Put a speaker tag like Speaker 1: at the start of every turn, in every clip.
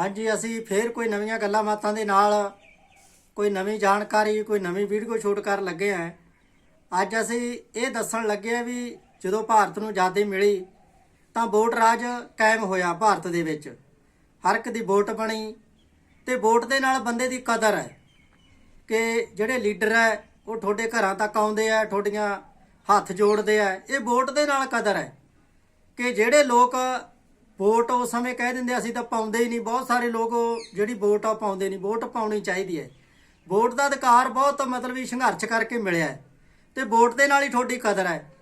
Speaker 1: ਹਾਂਜੀ ਅਸੀਂ ਫੇਰ ਕੋਈ ਨਵੀਆਂ ਗੱਲਾਂ ਬਾਤਾਂ ਦੇ ਨਾਲ ਕੋਈ ਨਵੀਂ ਜਾਣਕਾਰੀ, ਕੋਈ ਨਵੀਂ ਵੀਡੀਓ ਸ਼ੂਟ ਕਰਨ ਲੱਗੇ ਆ ਅੱਜ ਅਸੀਂ ਇਹ ਦੱਸਣ ਲੱਗੇ ਆ ਵੀ ਜਦੋਂ ਭਾਰਤ ਨੂੰ ਆਜ਼ਾਦੀ ਮਿਲੀ ਤਾਂ ਵੋਟ ਰਾਜ ਕਾਇਮ ਹੋਇਆ ਭਾਰਤ ਦੇ ਵਿੱਚ। ਹਰ ਇੱਕ ਦੀ ਵੋਟ ਬਣੀ ਤੇ ਵੋਟ ਦੇ ਨਾਲ ਬੰਦੇ ਦੀ ਕਦਰ ਹੈ ਕਿ ਜਿਹੜੇ ਲੀਡਰ ਹੈ, ਉਹ ਤੁਹਾਡੇ ਘਰਾਂ ਤੱਕ ਆਉਂਦੇ ਆ, ਤੁਹਾਡੀਆਂ ਹੱਥ ਜੋੜਦੇ ਆ। ਇਹ ਵੋਟ ਦੇ ਨਾਲ ਕਦਰ ਹੈ ਕਿ ਜਿਹੜੇ ਲੋਕ ਵੋਟ ਉਸ ਸਮੇਂ ਕਹਿ ਦਿੰਦੇ ਅਸੀਂ ਤਾਂ ਪਾਉਂਦੇ ਹੀ ਨਹੀਂ। ਬਹੁਤ ਸਾਰੇ ਲੋਕ ਉਹ ਜਿਹੜੀ ਵੋਟ ਆ, ਉਹ ਪਾਉਂਦੇ ਨਹੀਂ। ਵੋਟ ਪਾਉਣੀ ਚਾਹੀਦੀ ਹੈ। ਵੋਟ ਦਾ ਅਧਿਕਾਰ ਬਹੁਤ ਮਤਲਬ ਵੀ ਸੰਘਰਸ਼ ਕਰਕੇ ਮਿਲਿਆ ਹੈ। ਤੇ ਵੋਟ ਦੇ ਨਾਲ ਹੀ ਤੁਹਾਡੀ ਕਦਰ ਹੈ।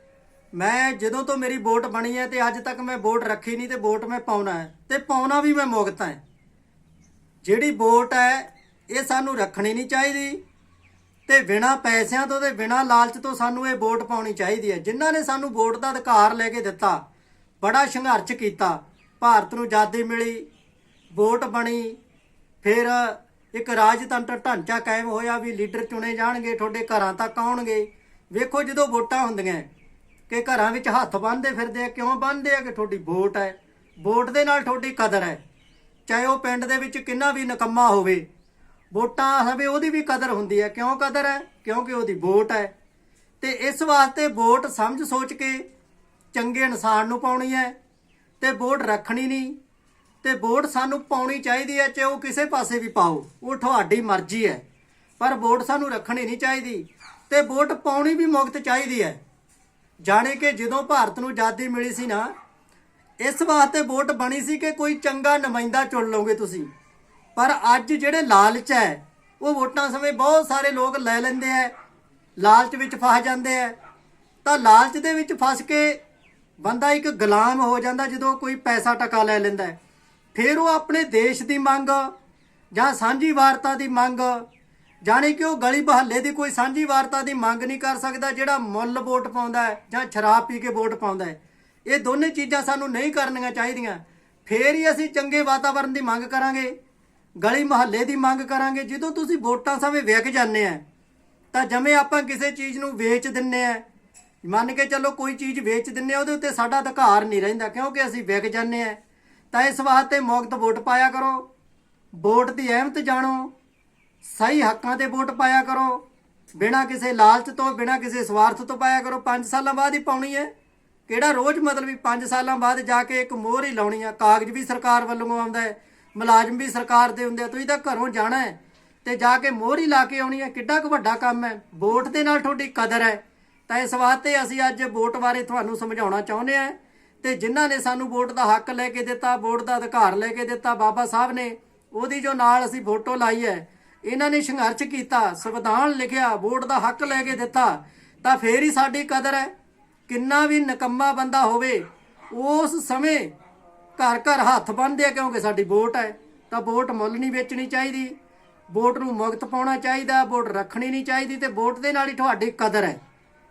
Speaker 1: ਮੈਂ ਜਦੋਂ ਤੋਂ ਮੇਰੀ ਵੋਟ ਬਣੀ ਹੈ ਤੇ ਅੱਜ ਤੱਕ ਮੈਂ ਵੋਟ ਰੱਖੀ ਨਹੀਂ ਤੇ ਵੋਟ ਮੈਂ ਪਾਉਣਾ ਹੈ। ਤੇ ਪਾਉਣਾ ਵੀ ਮੈਂ ਮੁਕਤ ਹੈ। ਜਿਹੜੀ ਵੋਟ ਹੈ, ਇਹ ਸਾਨੂੰ ਰੱਖਣੀ ਨਹੀਂ ਚਾਹੀਦੀ। ਤੇ ਬਿਨਾ ਪੈਸਿਆਂ ਤੋਂ ਤੇ ਬਿਨਾ ਲਾਲਚ ਤੋਂ ਸਾਨੂੰ ਇਹ ਵੋਟ ਪਾਉਣੀ ਚਾਹੀਦੀ ਹੈ। ਜਿਨ੍ਹਾਂ ਨੇ ਸਾਨੂੰ ਵੋਟ ਦਾ ਅਧਿਕਾਰ ਲੈ ਕੇ ਦਿੱਤਾ, ਬੜਾ ਸੰਘਰਸ਼ ਕੀਤਾ ਭਾਰਤ ਨੂੰ ਆਜ਼ਾਦੀ ਮਿਲੀ, ਵੋਟ ਬਣੀ, ਫਿਰ ਇੱਕ ਰਾਜਤੰਤਰ ਢਾਂਚਾ ਕਾਇਮ ਹੋਇਆ ਵੀ ਲੀਡਰ ਚੁਣੇ ਜਾਣਗੇ, ਤੁਹਾਡੇ ਘਰਾਂ ਤੱਕ ਆਉਣਗੇ। ਵੇਖੋ ਜਦੋਂ ਵੋਟਾਂ ਹੁੰਦੀਆਂ ਕਿ ਘਰਾਂ ਵਿੱਚ ਹੱਥ ਬੰਨ੍ਹਦੇ ਫਿਰਦੇ ਆ, ਕਿਉਂ ਬੰਨ੍ਹਦੇ ਆ ਕਿ ਤੁਹਾਡੀ ਵੋਟ ਹੈ? ਵੋਟ ਦੇ ਨਾਲ ਤੁਹਾਡੀ ਕਦਰ ਹੈ। ਚਾਹੇ ਉਹ ਪਿੰਡ ਦੇ ਵਿੱਚ ਕਿੰਨਾ ਵੀ ਨਕੰਮਾ ਹੋਵੇ, ਵੋਟਾਂ ਹੋਵੇ ਉਹਦੀ ਵੀ ਕਦਰ ਹੁੰਦੀ ਹੈ। ਕਿਉਂ ਕਦਰ ਹੈ? ਕਿਉਂਕਿ ਉਹਦੀ ਵੋਟ ਹੈ। ਤੇ ਇਸ ਵਾਸਤੇ ਵੋਟ ਸਮਝ ਸੋਚ ਕੇ ਚੰਗੇ ਇਨਸਾਨ ਨੂੰ ਪਾਉਣੀ ਹੈ। ਤੇ ਵੋਟ ਰੱਖਣੀ ਨਹੀਂ, ਤੇ ਵੋਟ ਸਾਨੂੰ ਪਾਉਣੀ ਚਾਹੀਦੀ ਹੈ, ਚਾਹੇ ਉਹ ਕਿਸੇ ਪਾਸੇ ਵੀ ਪਾਓ, ਉਹ ਤੁਹਾਡੀ ਮਰਜ਼ੀ ਹੈ। ਪਰ ਵੋਟ ਸਾਨੂੰ ਰੱਖਣੀ ਨਹੀਂ ਚਾਹੀਦੀ, ਤੇ ਵੋਟ ਪਾਉਣੀ ਵੀ ਮੁਕਤ ਚਾਹੀਦੀ ਹੈ। ਜਾਣੇ ਕਿ ਜਦੋਂ ਭਾਰਤ ਨੂੰ ਆਜ਼ਾਦੀ ਮਿਲੀ ਸੀ ਨਾ, ਇਸ ਵਾਸਤੇ ਵੋਟ ਬਣੀ ਸੀ ਕਿ ਕੋਈ ਚੰਗਾ ਨੁਮਾਇੰਦਾ ਚੁਣ ਲਓਗੇ ਤੁਸੀਂ। ਪਰ ਅੱਜ ਜਿਹੜੇ ਲਾਲਚ ਹੈ, ਉਹ ਵੋਟਾਂ ਸਮੇਂ ਬਹੁਤ ਸਾਰੇ ਲੋਕ ਲੈ ਲੈਂਦੇ ਆ ਲਾਲਚ ਵਿੱਚ ਫਸ ਜਾਂਦੇ ਆ ਤਾਂ ਲਾਲਚ ਦੇ ਵਿੱਚ ਫਸ ਕੇ ਬੰਦਾ ਇੱਕ ਗੁਲਾਮ ਹੋ ਜਾਂਦਾ ਜਦੋਂ ਕੋਈ ਪੈਸਾ ਟਕਾ ਲੈ ਲੈਂਦਾ ਫਿਰ ਉਹ ਆਪਣੇ ਦੇਸ਼ ਦੀ ਮੰਗ ਜਾਂ ਸਾਂਝੀ ਵਾਰਤਾ ਦੀ ਮੰਗ, ਜਾਣੀ ਕਿ ਉਹ ਗਲੀ ਬਹੱਲੇ ਦੀ ਕੋਈ ਸਾਂਝੀ ਵਾਰਤਾ ਦੀ ਮੰਗ ਨਹੀਂ ਕਰ ਸਕਦਾ ਜਿਹੜਾ ਮੁੱਲ ਵੋਟ ਪਾਉਂਦਾ ਜਾਂ ਸ਼ਰਾਬ ਪੀ ਕੇ ਵੋਟ ਪਾਉਂਦਾ ਇਹ ਦੋਨੇ ਚੀਜ਼ਾਂ ਸਾਨੂੰ ਨਹੀਂ ਕਰਨੀਆਂ ਚਾਹੀਦੀਆਂ। ਫੇਰ ਹੀ ਅਸੀਂ ਚੰਗੇ ਵਾਤਾਵਰਣ ਦੀ ਮੰਗ ਕਰਾਂਗੇ, ਗਲੀ ਮਹੱਲੇ ਦੀ ਮੰਗ ਕਰਾਂਗੇ। ਜਦੋਂ ਤੁਸੀਂ ਵੋਟਾਂ ਸਮੇਂ ਵਿਕ ਜਾਂਦੇ ਆ ਤਾਂ ਜਿਵੇਂ ਆਪਾਂ ਕਿਸੇ ਚੀਜ਼ ਨੂੰ ਵੇਚ ਦਿੰਨੇ ਆ ਮੰਨ ਕੇ ਚੱਲੋ ਕੋਈ ਚੀਜ਼ ਵੇਚ ਦਿੰਨੇ ਆ, ਉਹਦੇ ਉੱਤੇ ਸਾਡਾ ਅਧਿਕਾਰ ਨਹੀਂ ਰਹਿੰਦਾ, ਕਿਉਂਕਿ ਅਸੀਂ ਵਿਕ ਜਾਂਦੇ ਆ। ਤਾਂ ਇਸ ਵਾਸਤੇ ਮੁਕਤ ਵੋਟ ਪਾਇਆ ਕਰੋ। ਵੋਟ ਦੀ ਅਹਿਮਤ ਜਾਣੋ। ਸਹੀ ਹੱਕਾਂ ਤੇ ਵੋਟ ਪਾਇਆ ਕਰੋ। ਬਿਨਾਂ ਕਿਸੇ ਲਾਲਚ ਤੋਂ, ਬਿਨਾਂ ਕਿਸੇ ਸਵਾਰਥ ਤੋਂ ਪਾਇਆ ਕਰੋ। 5 ਸਾਲਾਂ ਬਾਅਦ ਹੀ ਪਾਉਣੀ ਹੈ। ਕਿਹੜਾ ਰੋਜ਼ ਮਤਲਬ ਵੀ 5 ਸਾਲਾਂ ਬਾਅਦ ਜਾ ਕੇ ਇੱਕ ਮੋਹਰ ਹੀ ਲਾਉਣੀ ਆ? ਕਾਗਜ਼ ਵੀ ਸਰਕਾਰ ਵੱਲੋਂ ਆਉਂਦਾ ਹੈ, ਮੁਲਾਜ਼ਮ ਵੀ ਸਰਕਾਰ ਦੇ ਹੁੰਦੇ ਆ, ਤੁਸੀਂ ਤਾਂ ਘਰੋਂ ਜਾਣਾ ਹੈ ਤੇ ਜਾ ਕੇ ਮੋਹਰ ਹੀ ਲਾ ਕੇ ਆਉਣੀ ਹੈ। ਕਿੱਡਾ ਕੁ ਵੱਡਾ ਕੰਮ ਹੈ। ਵੋਟ ਦੇ ਨਾਲ ਤੁਹਾਡੀ ਕਦਰ ਹੈ। ਤਾਂ ਇਸ ਵਾਸਤੇ ਅਸੀਂ ਅੱਜ ਵੋਟ ਬਾਰੇ ਤੁਹਾਨੂੰ ਸਮਝਾਉਣਾ ਚਾਹੁੰਦੇ ਆ ਤੇ ਜਿਨ੍ਹਾਂ ਨੇ ਸਾਨੂੰ ਵੋਟ ਦਾ ਹੱਕ ਲੈ ਕੇ ਦਿੱਤਾ, ਵੋਟ ਦਾ ਅਧਿਕਾਰ ਲੈ ਕੇ ਦਿੱਤਾ ਬਾਬਾ ਸਾਹਿਬ ਨੇ, ਉਹਦੀ ਜੋ ਨਾਲ ਅਸੀਂ ਫੋਟੋ ਲਾਈ ਹੈ, ਇਹਨਾਂ ਨੇ ਸੰਘਰਸ਼ ਕੀਤਾ, ਸੰਵਿਧਾਨ ਲਿਖਿਆ, ਵੋਟ ਦਾ ਹੱਕ ਲੈ ਕੇ ਦਿੱਤਾ, ਤਾਂ ਫੇਰ ਹੀ ਸਾਡੀ ਕਦਰ ਹੈ। ਕਿੰਨਾ ਵੀ ਨਕੰਮਾ ਬੰਦਾ ਹੋਵੇ, ਉਸ ਸਮੇਂ ਘਰ ਘਰ ਹੱਥ ਬੰਨ੍ਹਦੇ ਆ ਕਿਉਂਕਿ ਸਾਡੀ ਵੋਟ ਹੈ, ਤਾਂ ਵੋਟ ਮੁੱਲ ਨਹੀਂ ਵੇਚਣੀ ਚਾਹੀਦੀ। ਵੋਟ ਨੂੰ ਮੁਕਤ ਪਾਉਣਾ ਚਾਹੀਦਾ, ਵੋਟ ਰੱਖਣੀ ਨਹੀਂ ਚਾਹੀਦੀ ਤੇ ਵੋਟ ਦੇ ਨਾਲ ਹੀ ਤੁਹਾਡੀ ਕਦਰ ਹੈ।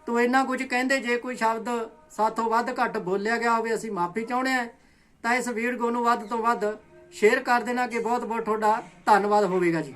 Speaker 1: ਤੋ ਇੰਨਾ ਕੁਝ ਕਹਿੰਦੇ, ਜੇ ਕੋਈ ਸ਼ਬਦ ਸਾਥੋਂ ਵੱਧ ਘੱਟ ਬੋਲਿਆ ਗਿਆ ਹੋਵੇ, ਅਸੀਂ ਮਾਫੀ ਚਾਹੁੰਦੇ ਆ ਤਾਂ ਇਸ ਵੀਡੀਓ ਨੂੰ ਵੱਧ ਤੋਂ ਵੱਧ ਸ਼ੇਅਰ ਕਰ ਦੇਣਾ ਕਿ ਬਹੁਤ ਬਹੁਤ ਤੁਹਾਡਾ ਧੰਨਵਾਦ ਹੋਵੇਗਾ ਜੀ।